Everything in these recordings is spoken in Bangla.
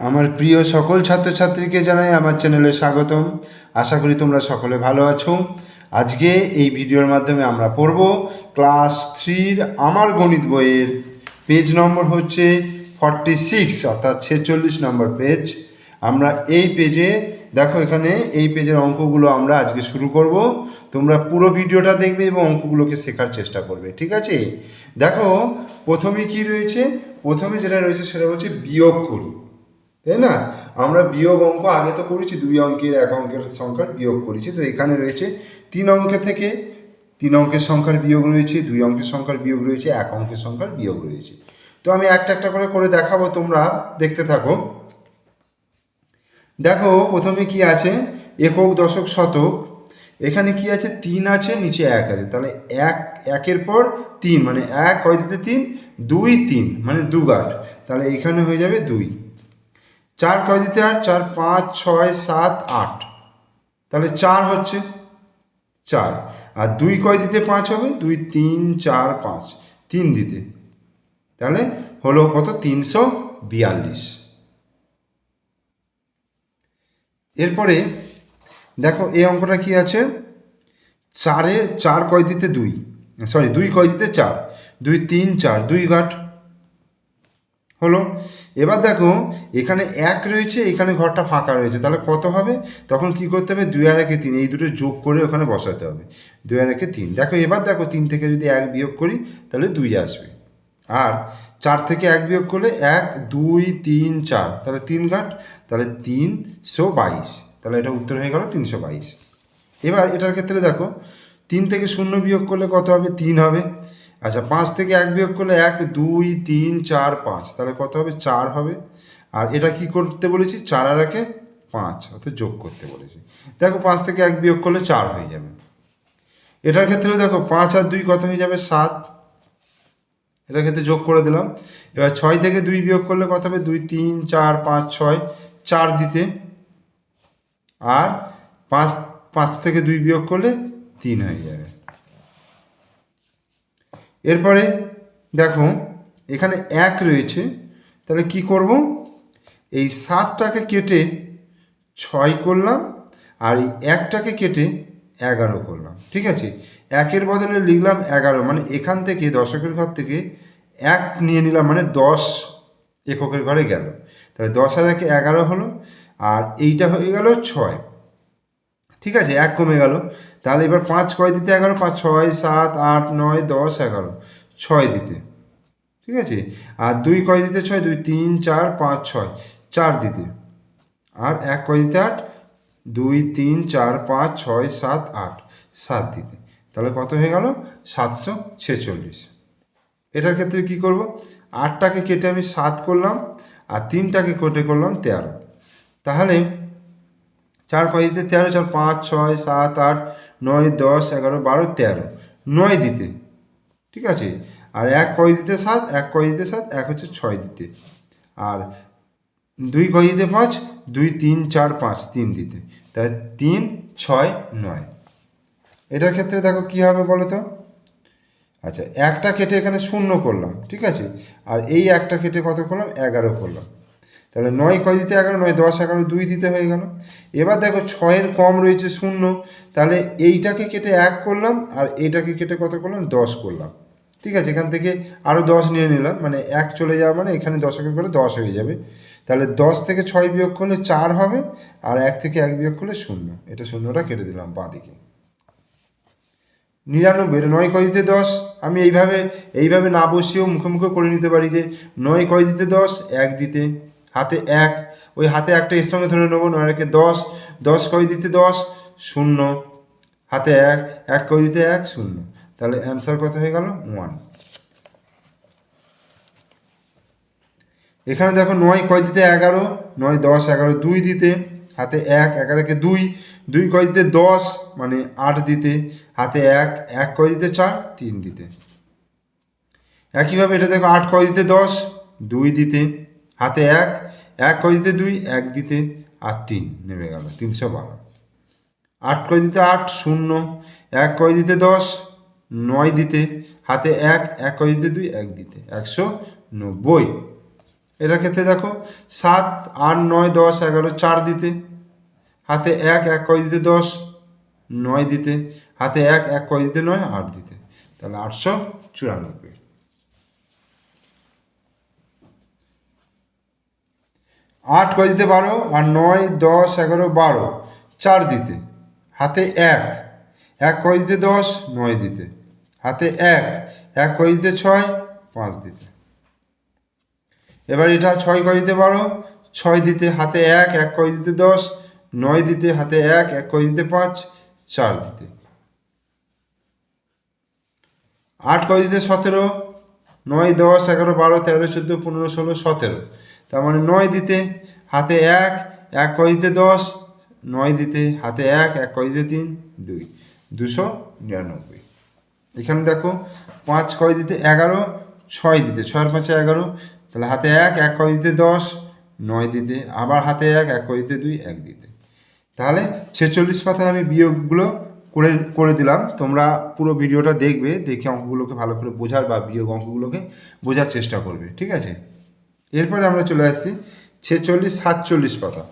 আমার প্রিয় সকল ছাত্রছাত্রীকে জানাই আমার চ্যানেলে স্বাগতম। আশা করি তোমরা সকলে ভালো আছো। আজকে এই ভিডিওর মাধ্যমে আমরা পড়ব ক্লাস থ্রির আমার গণিত বইয়ের। পেজ নম্বর হচ্ছে ফর্টি সিক্স, অর্থাৎ ছেচল্লিশ নম্বর পেজ। আমরা এই পেজে, দেখো এখানে এই পেজের অঙ্কগুলো আমরা আজকে শুরু করব। তোমরা পুরো ভিডিওটা দেখবে এবং অঙ্কগুলোকে শেখার চেষ্টা করবে, ঠিক আছে? দেখো, প্রথমে কি রয়েছে? প্রথমে যেটা রয়েছে সেটা হচ্ছে বিয়োগ করি। তাই না? আমরা বিয়োগ অঙ্ক আগে তো করেছি, দুই অঙ্কের এক অঙ্কের সংখ্যার বিয়োগ করেছি। তো এখানে রয়েছে তিন অঙ্ক থেকে তিন অঙ্কের সংখ্যার বিয়োগ রয়েছে, দুই অঙ্কের সংখ্যার বিয়োগ রয়েছে, এক অঙ্কের সংখ্যার বিয়োগ রয়েছে। তো আমি একটা একটা করে করে দেখাবো, তোমরা দেখতে থাকো। দেখো, প্রথমে কি আছে? একক, দশক, শতক। এখানে কি আছে? তিন আছে, নিচে এক আছে। তাহলে এক, একের পর তিন মানে এক, কয় দিতে তিন? দুই, তিন মানে দুগাট তাহলে এখানে হয়ে যাবে দুই। চার কয় দিতে আট চার, পাঁচ, ছয়, সাত, আট। তাহলে চার হচ্ছে চার। আর দুই কয় দিতে পাঁচ হবে? দুই, তিন, চার, পাঁচ। তিন দিতে। তাহলে হলো কত? তিনশো বিয়াল্লিশ। এরপরে দেখো এই অঙ্কটা কি আছে? চারে চার কয় দিতে দুই? সরি, দুই কয় দিতে চার। দুই, তিন, চার। দুই ঘাট হলো এবার দেখো, এখানে এক রয়েছে, এখানে ঘরটা ফাঁকা রয়েছে। তাহলে কত হবে? তখন কি করতে হবে? দুই আর একে তিন, এই দুটো যোগ করে ওখানে বসাতে হবে। দুই আর একে তিন। দেখো, এবার দেখো, তিন থেকে যদি এক বিয়োগ করি, তাহলে দুই আসবে। আর চার থেকে এক বিয়োগ করলে এক, দুই, তিন, চার। তাহলে তিন ঘাট, তাহলে তিনশো বাইশ। তাহলে এটা উত্তর হয়ে গেল তিনশো বাইশ। এবার এটার ক্ষেত্রে দেখো, তিন থেকে শূন্য বিয়োগ করলে কত হবে? তিন হবে। আচ্ছা পাঁচ থেকে এক বিয়োগ করলে এক, দুই, তিন, চার, পাঁচ। তাহলে কত হবে? চার হবে। আর এটা কি করতে বলেছি? চার আর একে পাঁচ, অর্থাৎ যোগ করতে বলেছি। দেখো, পাঁচ থেকে এক বিয়োগ করলে চার হয়ে যাবে। এটার ক্ষেত্রেও দেখো, পাঁচ আর দুই কত হয়ে যাবে? সাত। এটার ক্ষেত্রে যোগ করে দিলাম। এবার ছয় থেকে দুই বিয়োগ করলে কত হবে? দুই, তিন, চার, পাঁচ, ছয়। চার দিতে। আর পাঁচ পাঁচ থেকে দুই বিয়োগ করলে তিন হয়ে যাবে। এরপরে দেখো, এখানে এক রয়েছে, তাহলে কি করব? এই সাতটাকে কেটে ছয় করলাম, আর এই একটাকে কেটে এগারো করলাম, ঠিক আছে? একের বদলে লিখলাম এগারো মানে এখান থেকে, দশকের ঘর থেকে এক নিয়ে নিলাম মানে দশ এককের ঘরে গেল। তাহলে দশ আর একে এগারো হলো, আর এইটা হয়ে গেল ছয়, ঠিক আছে? এক কমে গেল। তাহলে এবার পাঁচ কয় দিতে এগারো? পাঁচ ছয়, সাত, আট, নয়, দশ, এগারো। ছয় দিতে। ঠিক আছে? আর দুই কয় দিতে ছয়? দুই, তিন, চার, পাঁচ, ছয়। চার দিতে। আর এক কয় দিতে আট? দুই, তিন, চার, পাঁচ, ছয়, সাত, আট। সাত দিতে। তাহলে কত হয়ে গেল? সাতশো ছেচল্লিশ। এটার ক্ষেত্রে কি করব? আটটাকে কেটে আমি সাত করলাম, আর তিনটাকে কেটে করলাম তেরো। তাহলে চার কয় দিতে তেরো? চার, পাঁচ, ছয়, সাত, আট নয়, দশ, এগারো, বারো, তেরো। নয় দিতে। ঠিক আছে? আর এক কয় দিতে সাত, এক কয় দিতে সাত, এক হচ্ছে ছয় দিতে। আর দুই কয় দিতে পাঁচ, দুই, তিন, চার, পাঁচ, তিন দিতে। তাই তিন, ছয়, নয়। এটার ক্ষেত্রে দেখো কী হবে বলো তো আচ্ছা একটা কেটে এখানে শূন্য করলাম। ঠিক আছে? আর এই একটা কেটে কত করলাম? এগারো করলাম। তাহলে নয় কয় দিতে এগারো, নয় দশ এগারো, দুই দিতে হয়ে গেল। এবার দেখো ছয়ের কম রয়েছে শূন্য, তাহলে এইটাকে কেটে এক করলাম আর এইটাকে কেটে কত করলাম? দশ করলাম। ঠিক আছে, এখান থেকে আরও দশ নিয়ে নিলাম মানে এক চলে যাওয়া মানে এখানে দশকের করে দশ হয়ে যাবে। তাহলে দশ থেকে ছয় বিয়োগ করলে চার হবে আর এক থেকে এক বিয়োগ করলে শূন্য। এটা শূন্যটা কেটে দিলাম বাঁ দিকে নিরানব্বই নয় কয় দিতে দশ? আমি এইভাবে এইভাবে না বসিয়েও মুখে মুখে করে নিতে পারি যে নয় কয় দিতে দশ, এক দিতে হাতে এক, ওই হাতে একটা এর সঙ্গে ধরে নেব, নয় একে দশ দশ কয় দিতে দশ? শূন্য। হাতে এক এক কয় দিতে এক? শূন্য। তাহলে অ্যান্সার কত হয়ে গেল? ওয়ান এখানে দেখো নয় কয় দিতে এগারো, নয় দশ, এগারো দুই দিতে। হাতে এক, এগারোকে দুই দুই কয় দিতে দশ মানে আট দিতে। হাতে এক এক কয় দিতে চার, তিন দিতে। একইভাবে এটা দেখো আট কয় দিতে দশ, দুই দিতে। হাতে এক এক কয় দিতে দুই, এক দিতে আর তিন নেমে গেল, তিনশো বারো। আট কয় দিতে আট, শূন্য। এক কয় দিতে দশ, নয় দিতে হাতে এক এক কয় দিতে দুই, এক দিতে একশো নব্বই। এটার ক্ষেত্রে দেখো, সাত, আট, নয়, দশ, এগারো, চার দিতে হাতে এক এক কয় দিতে দশ, নয় দিতে হাতে এক এক কয় দিতে নয়, আট দিতে। তাহলে আটশো চুরানব্বই। আট কয় দিতে বারো আর নয়, দশ, এগারো, বারো। চার দিতে। হাতে এক। এক কয় দিতে দশ, নয় দিতে। হাতে এক। এক কয় দিতে ছয়, পাঁচ দিতে। এবার এটা ছয় কয় দিতে বারো ছয় দিতে হাতে এক এক কয় দিতে দশ। নয় দিতে হাতে এক এক কয় দিতে পাঁচ, চার দিতে। আট কয় দিতে সতেরো। নয়, দশ, এগারো, বারো, তেরো, চোদ্দ, পনেরো, ষোলো, সতেরো। তার মানে নয় দিতে, হাতে এক এক কয় দিতে দশ, নয় দিতে, হাতে এক এক কয় দিতে তিন, দুই, দুশো নিরানব্বই। এখানে দেখো, পাঁচ কয় দিতে এগারো, ছয় দিতে ছয়ের পাঁচে এগারো, তাহলে হাতে এক এক কয় দিতে দশ, নয় দিতে, আবার হাতে এক এক কয় দিতে দুই, এক দিতে। তাহলে ছেচল্লিশ পাতার আমি বিয়োগগুলো করে করে দিলাম, তোমরা পুরো ভিডিওটা দেখবে, দেখে অঙ্কগুলোকে ভালো করে বোঝার বা বিয়োগ অঙ্কগুলোকে বোঝার চেষ্টা করবে, ঠিক আছে? এরপরে আমরা চলে আসছি ছেচল্লিশ, সাতচল্লিশ পাতা।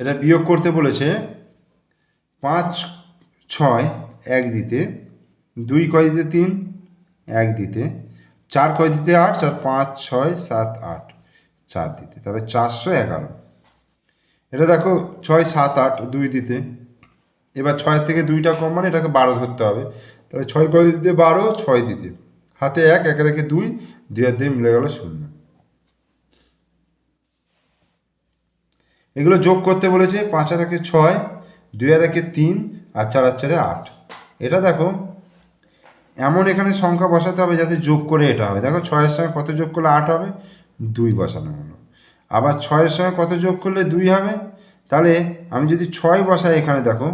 এটা বিয়োগ করতে বলেছে পাঁচ, ছয়, এক দিতে, দুই কয় দিতে তিন, এক দিতে, চার কয় দিতে আট, চার পাঁচ, ছয়, সাত, আট, চার দিতে। তাহলে চারশো এগারো। এটা দেখো ছয়, সাত, আট, দুই দিতে। এবার ছয় থেকে দুইটা কম মানে এটাকে বারো ধরতে হবে। তাহলে ছয় কয় দিতে বারো, ছয় দিতে। হাতে এক, একে রেখে দুই দুই আর দুই মিলে গেল শূন্য। এগুলো যোগ করতে বলেছে পাঁচ আর একে ছয়, দুই আর একে তিন, আর চার আর চারে আট। এটা দেখো, এমন এখানে সংখ্যা বসাতে হবে যাতে যোগ করে এটা হবে। দেখো ছয়ের সঙ্গে কত যোগ করলে আট হবে? দুই বসানো হলো। আবার ছয়ের সঙ্গে কত যোগ করলে দুই হবে? তাহলে আমি যদি ছয় বসাই এখানে দেখো,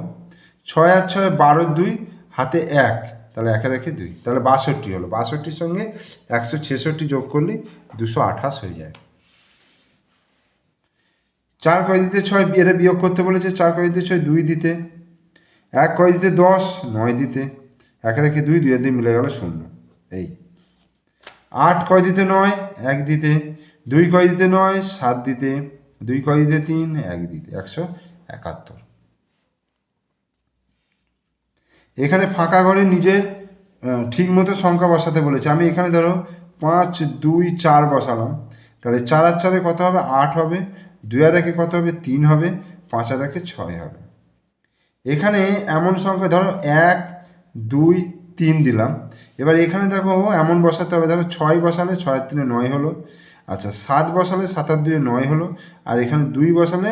ছয় আর ছয় বারো দুই হাতে এক, তাহলে একে রেখে দুই, তাহলে বাষট্টি হলো। বাষট্টির সঙ্গে একশো ছেষট্টি যোগ করলে দুশো আঠাশ হয়ে যায়। চার কয় দিতে ছয় এটা বিয়োগ করতে বলেছে, চার কয় দিতে ছয়, দুই দিতে। এক কয় দিতে দশ, নয় দিতে। একে রেখে দুই দুই দুই মিলে গেল শূন্য। এই। আট কয় দিতে নয়, এক দিতে। দুই কয় দিতে নয়, সাত দিতে। দুই কয় দিতে তিন, এক দিতে। একশো একাত্তর। এখানে ফাঁকা ঘরে নিজের ঠিক মতো সংখ্যা বসাতে বলেছে। আমি এখানে ধরো পাঁচ, দুই, চার বসালাম। তাহলে চার আর চারে কত হবে? আট হবে। দুই আর একে কত হবে? তিন হবে। পাঁচ আর একে ছয় হবে। এখানে এমন সংখ্যা, ধরো এক, দুই, তিন দিলাম। এবার এখানে দেখো এমন বসাতে হবে, ধরো ছয় বসালে ছয় তিনে নয় হলো। আচ্ছা সাত বসালে সাত আর দুয়ে নয় হলো। আর এখানে দুই বসালে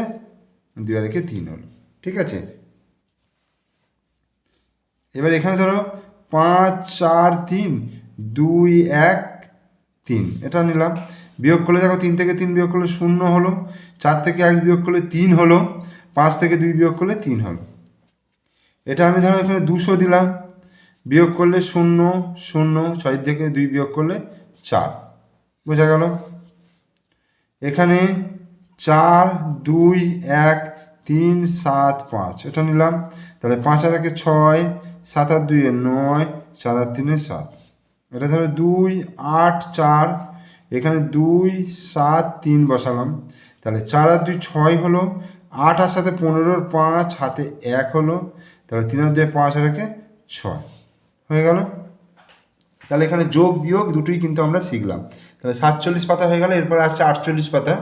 দুই আর একে তিন হলো। ঠিক আছে? এবার এখানে ধরো পাঁচ, চার, তিন, দুই, এক, তিন। এটা নিলাম। বিয়োগ করলে দেখো তিন থেকে তিন বিয়োগ করলে শূন্য হলো, চার থেকে এক বিয়োগ করলে তিন হলো, পাঁচ থেকে দুই বিয়োগ করলে তিন হলো। এটা আমি ধরো এখানে দুশো দিলাম। বিয়োগ করলে শূন্য শূন্য, ছয় থেকে দুই বিয়োগ করলে চার। বোঝা গেল? এখানে চার, দুই, এক, তিন, সাত, পাঁচ। এটা নিলাম। তাহলে পাঁচ আর একে ছয় সাত আর দুইয়ে নয় চার আর তিনে সাত। এটা ধরো দুই আট চার, এখানে দুই সাত তিন বসালাম। তাহলে চার আর দুই ছয় হলো, আট আর সাথে পনেরোর পাঁচ, হাতে এক হলো, তাহলে তিন আর দুই পাঁচ আর একে ছয়। হয়ে গেল? তাহলে এখানে যোগ, বিয়োগ দুটোই কিন্তু আমরা শিখলাম। তাহলে সাতচল্লিশ পাতা হয়ে গেল, এরপরে আসছে আটচল্লিশ পাতা।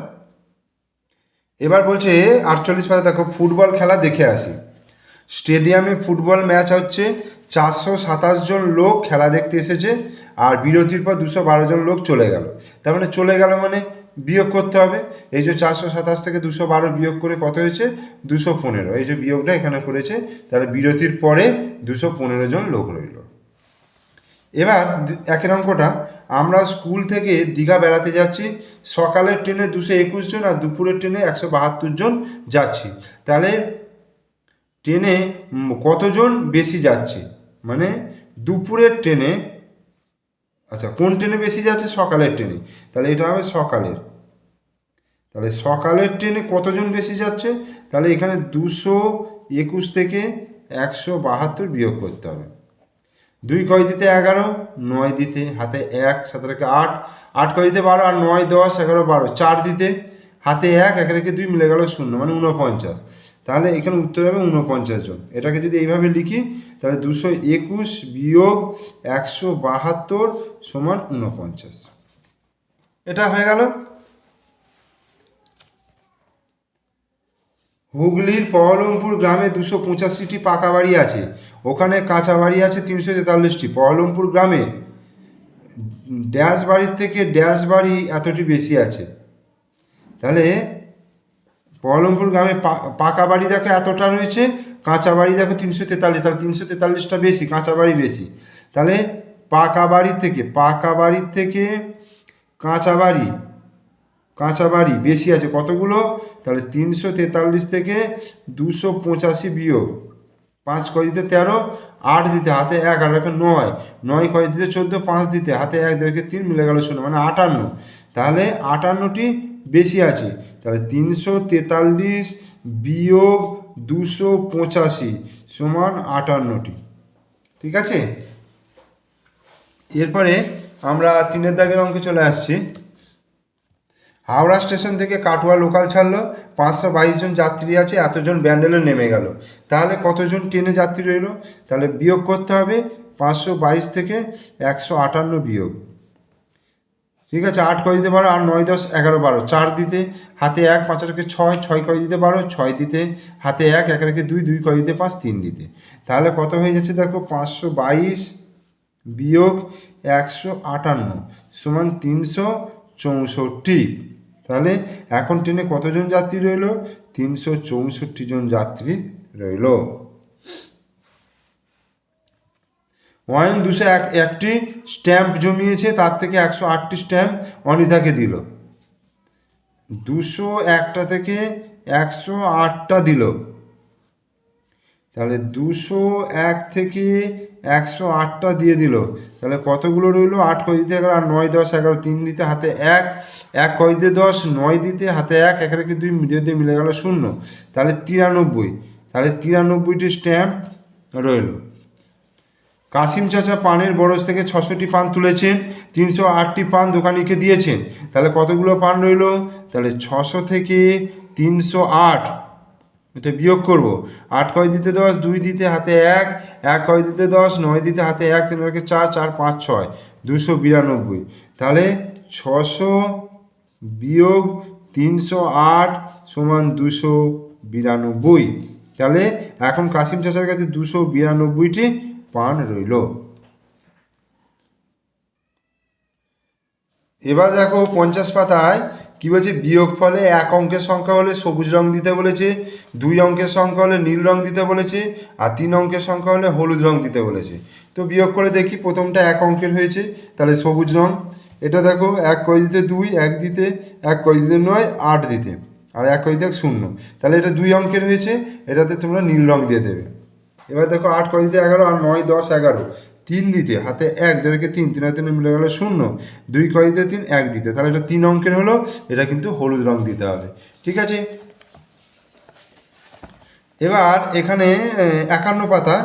এবার বলছে, আটচল্লিশ পাতা দেখো, ফুটবল খেলা দেখে আসি। স্টেডিয়ামে ফুটবল ম্যাচ হচ্ছে। চারশো সাতাশ জন লোক খেলা দেখতে এসেছে আর বিরতির পর দুশো বারো জন লোক চলে গেল। তার মানে চলে গেল মানে বিয়োগ করতে হবে। এই যে চারশো সাতাশ থেকে দুশো বারো বিয়োগ করে কত হয়েছে? দুশো পনেরো। এই যে বিয়োগটা এখানে করেছে, তাহলে বিরতির পরে দুশো পনেরো জন লোক রইল। এবার একের অঙ্কটা, আমরা স্কুল থেকে দীঘা বেড়াতে যাচ্ছি। সকালের ট্রেনে দুশো একুশ জন আর দুপুরের ট্রেনে একশো বাহাত্তর জন যাচ্ছি। তাহলে ট্রেনে কতজন বেশি যাচ্ছে? মানে দুপুরের ট্রেনে আচ্ছা কোন ট্রেনে বেশি যাচ্ছে? সকালের ট্রেনে। তাহলে এটা হবে সকালের। তাহলে সকালের ট্রেনে কতজন বেশি যাচ্ছে? তাহলে এখানে দুশো একুশ থেকে একশো বাহাত্তর বিয়োগ করতে হবে। দুই কয় দিতে এগারো, নয় দিতে হাতে এক সাথে রেখে আট আট কয় দিতে বারো, আর নয়, দশ, এগারো, বারো, চার দিতে হাতে এক এক রেখে দুই মিলে গেল শূন্য মানে উনপঞ্চাশ তাহলে এখানে উত্তর হবে উনপঞ্চাশ জন। এটাকে যদি এইভাবে লিখি, তাহলে দুশো একুশ বিয়োগ একশো বাহাত্তর সমান উনপঞ্চাশ এটা হয়ে গেল। হুগলির পহলমপুর গ্রামে দুশো পঁচাশিটি পাকা বাড়ি আছে। ওখানে কাঁচা বাড়ি আছে তিনশো তেতাল্লিশটি। পহলমপুর গ্রামে ড্যাশ বাড়ির থেকে ড্যাশ বাড়ি এতটি বেশি আছে। তাহলে বহরমপুর গ্রামে পাকা বাড়ি দেখো এতটা রয়েছে, কাঁচা বাড়ি দেখো তিনশো তেতাল্লিশ, তাহলে তিনশো তেতাল্লিশটা বেশি, কাঁচা বাড়ি বেশি। তাহলে পাকা বাড়ির থেকে, পাকা বাড়ির থেকে কাঁচা বাড়ি কাঁচা বাড়ি বেশি আছে, কতগুলো? তাহলে তিনশো তেতাল্লিশ থেকে দুশো পঁচাশি বিয়োগ। পাঁচ কয় দিতে তেরো, আট দিতে হাতে এক, আর নয়। নয় কয় দিতে চোদ্দ, পাঁচ দিতে হাতে এক রেখে তিন মিলে গেল শূন্য মানে আটান্ন। তাহলে আটান্নটি বেশি আছে। তাহলে তিনশো তেতাল্লিশ বিয়োগ দুশো পঁচাশি সমান আটান্নটি। ঠিক আছে? এরপরে আমরা তিনের দাগের অঙ্কে চলে আসছি। হাওড়া স্টেশন থেকে কাটোয়া লোকাল ছাড়লো, পাঁচশো বাইশ জন যাত্রী আছে, এতজন ব্যান্ডেলে নেমে গেল। তাহলে কতজন ট্রেনে যাত্রী রইল? তাহলে বিয়োগ করতে হবে পাঁচশো বাইশ থেকে একশো আটান্ন বিয়োগ। ঠিক আছে, আট কয় দিতে পারো আর নয় দশ এগারো বারো। চার দিতে, হাতে এক, পাঁচ রেখে ছয় ছয় কয় দিতে পারো, ছয় দিতে, হাতে এক এক রেখে দুই দুই কয় দিতে পাঁচ তিন দিতে। তাহলে কত হয়ে যাচ্ছে দেখো, পাঁচশো বাইশ বিয়োগ একশো আটান্ন সমান তিনশো চৌষট্টি। তাহলে এখন ট্রেনে কতজন যাত্রী রইল? তিনশো চৌষট্টি জন যাত্রী রইল। ওয়াইন দুশো এক, একটি স্ট্যাম্প জমিয়েছে, তার থেকে একশো আটটি স্ট্যাম্প অনিতাকে দিল। দুশো একটা থেকে একশো আটটা দিল। তাহলে দুশো এক থেকে একশো আটটা দিয়ে দিল। তাহলে কতগুলো রইল? আট কয় দিতে এগারো, আর নয় দশ, এগারো, তিন দিতে হাতে এক এক কয় দিতে দশ, নয় দিতে হাতে এক এক রেখে দুই মিলিয়ে দিয়ে মিলে গেল শূন্য। তাহলে তিরানব্বই। তাহলে তিরানব্বইটি স্ট্যাম্প রইল। কাসিম চাচা পানের বরজ থেকে ছশোটি পান তুলেছেন তিনশো আটটি পান দোকানিকে দিয়েছেন। তাহলে কতগুলো পান রইল? তাহলে ছশো থেকে তিনশো আট এটা বিয়োগ করব। আট কয় দিতে দশ, দুই দিতে হাতে এক এক কয় দিতে দশ, নয় দিতে হাতে এক, তিন রেখে চার চার, পাঁচ, ছয়, দুশো বিরানব্বই। তাহলে ছশো বিয়োগ তিনশো আট সমান দুশো বিরানব্বই। তাহলে এখন কাসিম চাচার কাছে দুশো বিরানব্বইটি পান রইল। এবার দেখো পঞ্চাশ পাতায় কি বলছে? বিয়োগ ফলে এক অঙ্কের সংখ্যা হলে সবুজ রং দিতে বলেছে, দুই অঙ্কের সংখ্যা হলে নীল রং দিতে বলেছে, আর তিন অঙ্কের সংখ্যা হলে হলুদ রং দিতে বলেছে। তো বিয়োগ করে দেখি প্রথমটা এক অঙ্কের হয়েছে, তাহলে সবুজ রং। এটা দেখো, এক কয় দিতে দুই, এক দিতে, এক কয় দিতে নয়, আট দিতে, আর এক কয় দিতে শূন্য। তাহলে এটা দুই অঙ্কের হয়েছে, এটাতে তোমরা নীল রং দিয়ে দেবে। এবার দেখো আট কয় দিতে এগারো আর নয় দশ এগারো। তিন দিতে, হাতে এক যেটাকে তিন তিন তিনে মিলে গেলো শূন্য। দুই কয় দিতে তিন, এক দিতে। তাহলে এটা তিন অঙ্কের হলো, এটা কিন্তু হলুদ রং দিতে হবে। ঠিক আছে? এবার এখানে একান্ন পাতা,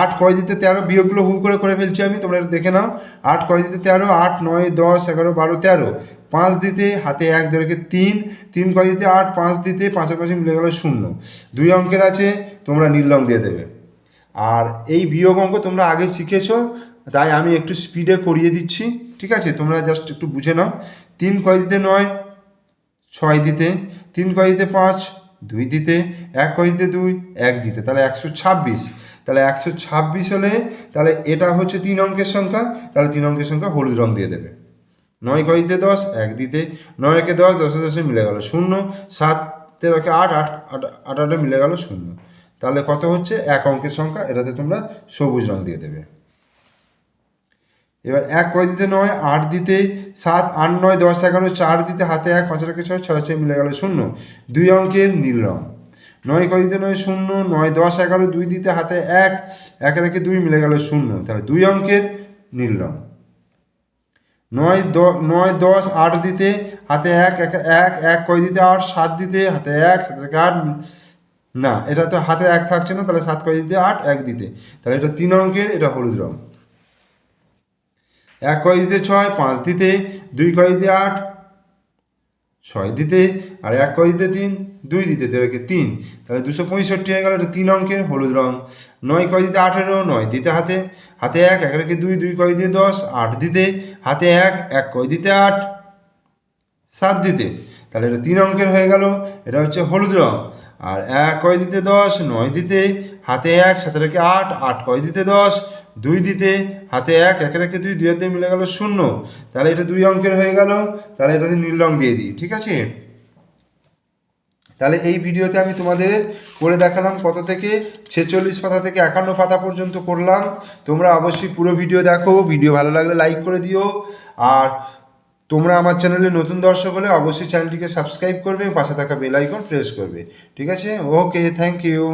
আট কয় দিতে তেরো, বিয়োগগুলো হু করে করে ফেলছি আমি, তোমরা দেখে নাও। আট কয় দিতে তেরো, আট, নয়, দশ, এগারো, বারো, তেরো। পাঁচ দিতে, হাতে এক ধরেকে তিন। তিন কয় দিতে আট, পাঁচ দিতে, পাঁচের পাশে মিলে গেল শূন্য। দুই অঙ্কের আছে, তোমরা নীল রং দিয়ে দেবে। আর এই বিয়োগ অঙ্ক তোমরা আগে শিখেছো, তাই আমি একটু স্পিডে করিয়ে দিচ্ছি, ঠিক আছে? তোমরা জাস্ট একটু বুঝে নাও। তিন কয় দিতে নয়? ছয় দিতে। তিন কয় দিতে পাঁচ? দুই দিতে। এক কয় দিতে দুই? এক দিতে। তাহলে একশো ছাব্বিশ। তাহলে একশো ছাব্বিশ হলে, তাহলে এটা হচ্ছে তিন অঙ্কের সংখ্যা, তাহলে তিন অঙ্কের সংখ্যা হলুদ রং দিয়ে দেবে। নয় কয় দিতে দশ? এক দিতে। নয় একে দশ দশে দশে মিলে গেল শূন্য। সাত তেরোকে আট আট আট আট, আটে মিলে গেল শূন্য। তাহলে কত হচ্ছে? এক অঙ্কের সংখ্যা, এটাতে তোমরা সবুজ রং দিয়ে দেবে। এবার এক কয় দিতে নয়, আট দিতে সাত, আট নয়, দশ, এগারো, চার দিতে হাতে এক, পাঁচ রেখে ছয় ছয় ছয়, মিলে গেল শূন্য। দুই অঙ্কের নীল রং। নয় কয় দিতে নয়, শূন্য, নয়, দশ, এগারো, দুই দিতে হাতে এক এক রেখে দুই মিলে গেল শূন্য। তাহলে দুই অঙ্কের নীল রং। নয়, দ, নয়, দশ, আট দিতে হাতে এক এক এক এক কয় দিতে আট, সাত দিতে হাতে এক, সাত রেখে আট না, এটা তো হাতে এক থাকছে না, তাহলে সাত কয় দিতে আট, এক দিতে। তাহলে এটা তিন অঙ্কের, এটা হলুদ রং। এক কয় দিতে ছয়, পাঁচ দিতে, দুই কয় দিতে আট, ছয় দিতে, আর এক কয় দিতে তিন, দুই দিতে তেরোকে তিন? তাহলে দুশো পঁয়ষট্টি হয়ে গেল, এটা তিন অঙ্কের, হলুদ রং। নয় কয় দিতে আঠেরো, নয় দিতে হাতে হাতে এক এক রেখে দুই দুই কয় দিতে দশ, আট দিতে, হাতে এক এক কয় দিতে আট, সাত দিতে। তাহলে এটা তিন অঙ্কের হয়ে গেল, এটা হচ্ছে হলুদ রং। আর এক কয় দিতে দশ, নয় দিতে, হাতে এক, সাথে রেখে আট আট কয় দিতে দশ, দুই দিতে, হাতে এক, একে রেখে দুই দুই হাতে মিলে গেল শূন্য। তাহলে এটা দুই অঙ্কের হয়ে গেল, তাহলে এটাতে নীল রং দিয়ে দিই, ঠিক আছে? তাহলে এই ভিডিওতে আমি তোমাদের করে দেখালাম কত থেকে? ছেচল্লিশ পাতা থেকে একান্ন পাতা পর্যন্ত করলাম। তোমরা অবশ্যই পুরো ভিডিও দেখো, ভিডিও ভালো লাগলে লাইক করে দিও। আর তোমরা আমার চ্যানেলে নতুন দর্শক হলে অবশ্যই চ্যানেলটিকে সাবস্ক্রাইব করবে পাশে থাকা বেল আইকন প্রেস করবে। ঠিক আছে? Okay thank you